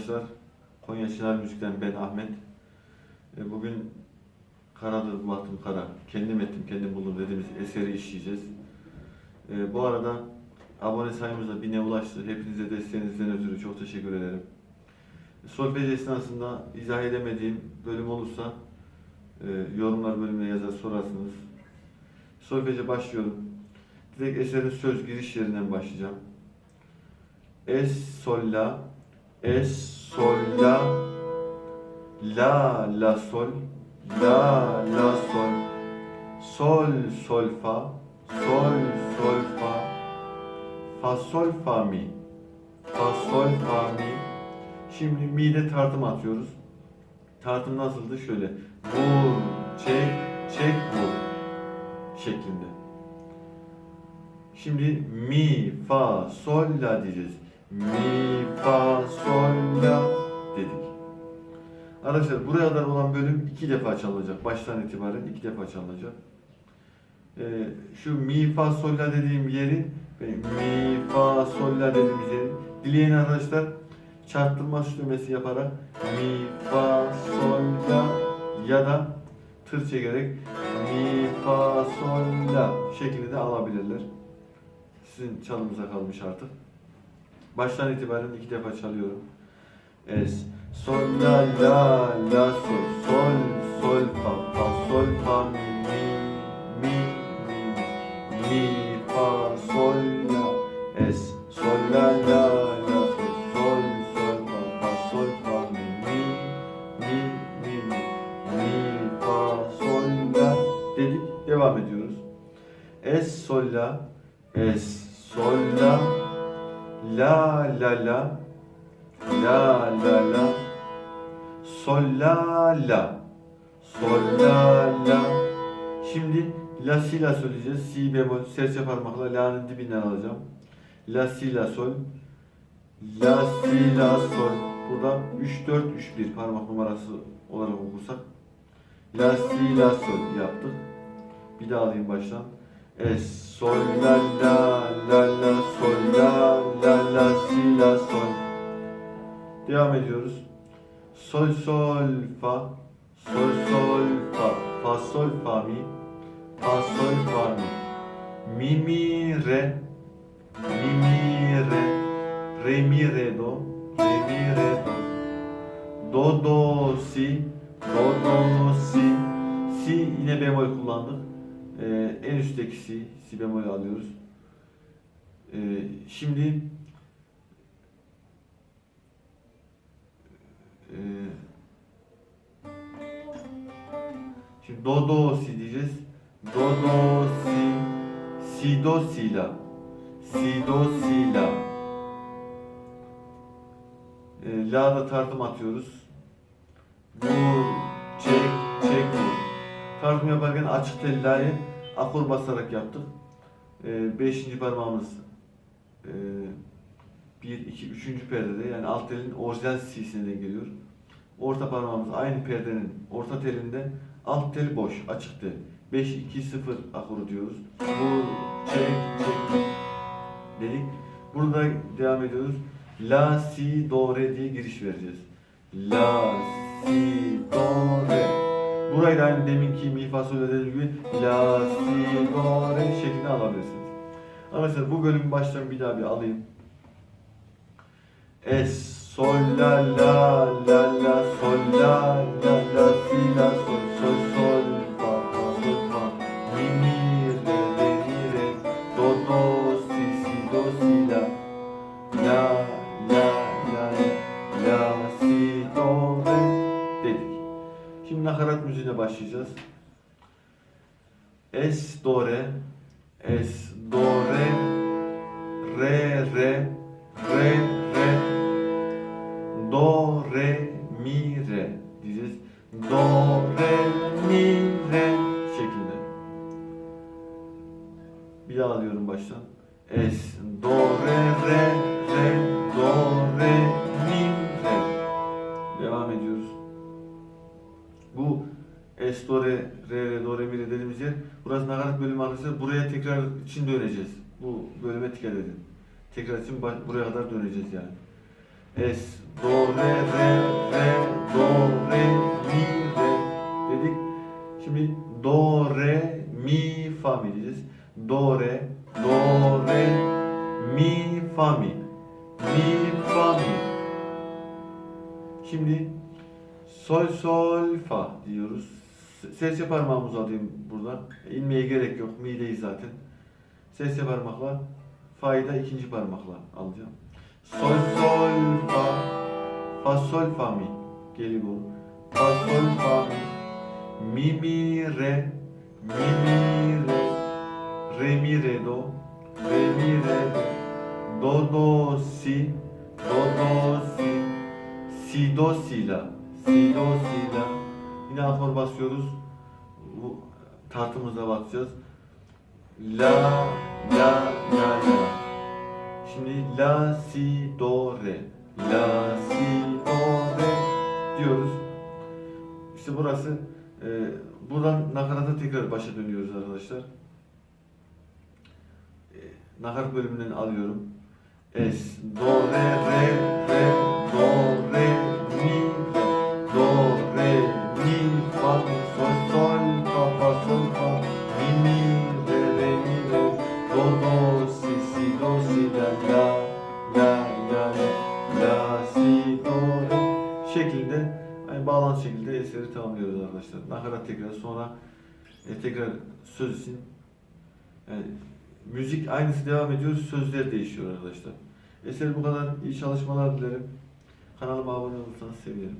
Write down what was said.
Arkadaşlar. Konya Çınar Müzik'ten ben Ahmet. E, Bugün Karadır Bahtım Kara. Kendim ettim, kendim buldum dediğimiz eseri işleyeceğiz. E, Bu arada abone sayımıza bine ulaştı. Hepinize desteğinizden ötürü çok teşekkür ederim. Solfej esnasında izah edemediğim bölüm olursa e, yorumlar bölümüne yazar sorarsınız. Solfeje başlıyorum. Direkt eserin söz giriş yerinden başlayacağım. Es, sol, la, es, sol, la, la, la, sol, la, la, sol, sol, sol, fa, sol, sol, fa, fa, sol, fa, mi, fa, sol, fa, mi. Şimdi mi'de tartım atıyoruz. Tartım nasıldı? Şöyle vur, çek, çek, vur şeklinde. Şimdi mi, fa, sol, la diyeceğiz. Mi, fa, sol, la dedik. Arkadaşlar buraya kadar olan bölüm iki defa çalınacak. Baştan itibaren iki defa çalınacak. Ee, şu mi, fa, sol, la dediğim yeri mi, fa, sol, la dediğimiz yeri dileyen arkadaşlar çarptırma süslemesi yaparak mi, fa, sol, la ya da tır çekerek mi, fa, sol, la şeklinde alabilirler. Sizin çalımıza kalmış artık. Baştan itibaren iki defa çalıyorum. Es, sol, la, la, la, sol, sol, sol, fa, fa, sol, fa, mi, mi, mi, mi, mi, fa, sol, la, es, sol, la, la, la, sol, sol, sol, fa, fa, sol, fa, mi, mi, mi, mi, mi, mi, fa, sol, la dedik. Devam ediyoruz. Es, sol, la, es, sol, la, la, la, la, la, la, la, sol, la, la, sol, la, la. Şimdi la, si, la söyleyeceğiz. Si bemol, serçe parmakla la'nın dibinden alacağım. La, si, la, sol, la, si, la, sol. Burada 3, 4, 3, 1 parmak numarası olarak okursak. La, si, la, sol yaptık. Bir daha alayım baştan. Es, sol, la, la, la, la, sol, la, la, la, si, la, sol. Devam ediyoruz. Sol, sol, fa, sol, sol, fa, fa, sol, fa, mi, fa, sol, fa, mi. Mi, mi, re, mi, mi, re, re, mi, re, do, re, mi, re, do. Do, do, si, do, do, si. Si yine bemol kullandık. Ee, en üstteki si, si bemol alıyoruz. Ee, şimdi ee, şimdi do do si diyeceğiz. Do do si, si do si la, si do si la. Ee, la da tartım atıyoruz. Vur, çek, çek, vur. Tartım yaparken açık tel la'yı akor basarak yaptık. Ee, beşinci parmağımız e, bir, iki, üçüncü perdede yani alt telin orijinal C'sine denk geliyor. Orta parmağımız aynı perdenin orta telinde alt tel boş, açık tel. 5, 2, 0 akoru diyoruz. Vur, çek, çek dedik. Burada devam ediyoruz. La, si, do, re diye giriş vereceğiz. La, si, do, re. Burayı da aynı deminki mi fa dediğim gibi la si do re şeklinde alabilirsiniz. Arkadaşlar bu bölümü baştan bir daha bir alayım. Es sol la la la la sol la la la si la sol sol nakarat müziğine başlayacağız. Es, do, re, es, do, re, re, re, re, re, do, re, re, re, do, re, mi, re dediğimiz yer. Burası nakarat bölümü arkadaşlar. Buraya tekrar için döneceğiz. Bu bölüme dikkat edin. Tekrar için buraya kadar döneceğiz yani. Es, do, re, re, re, do, re, mi, re dedik. Şimdi do, re, mi, fa mi diyeceğiz. Do, re, do, re, mi, fa mi. Mi, fa mi. Şimdi sol, sol, fa diyoruz. Serçe parmağımızı alayım buradan. İnmeye gerek yok. Mi'deyiz zaten. Serçe parmakla fa'yı da ikinci parmakla alacağım. Sol, sol, fa. Fa, sol, fa, mi. Geliyor bu. Fa, sol, fa, mi. Mi, mi, re. Mi, mi, re. Re, mi, re, do. Re, mi, re, do. Do, do, si. Do, do, si. Si, do, si, la. Si, do, si, la. Yine akor basıyoruz. Bu tartımıza basacağız. La, la, la, la. Şimdi la, si, do, re. La, si, do, re diyoruz. İşte burası. E, buradan nakarata tekrar başa dönüyoruz arkadaşlar. E, nakarat bölümünden alıyorum. Es, do, re, re, re, do, re, eseri tamamlıyoruz arkadaşlar. Nakarat tekrar sonra e, tekrar söz için yani müzik aynısı devam ediyor, sözler değişiyor arkadaşlar. Eser bu kadar. iyi çalışmalar dilerim. Kanalıma abone olursanız sevinirim.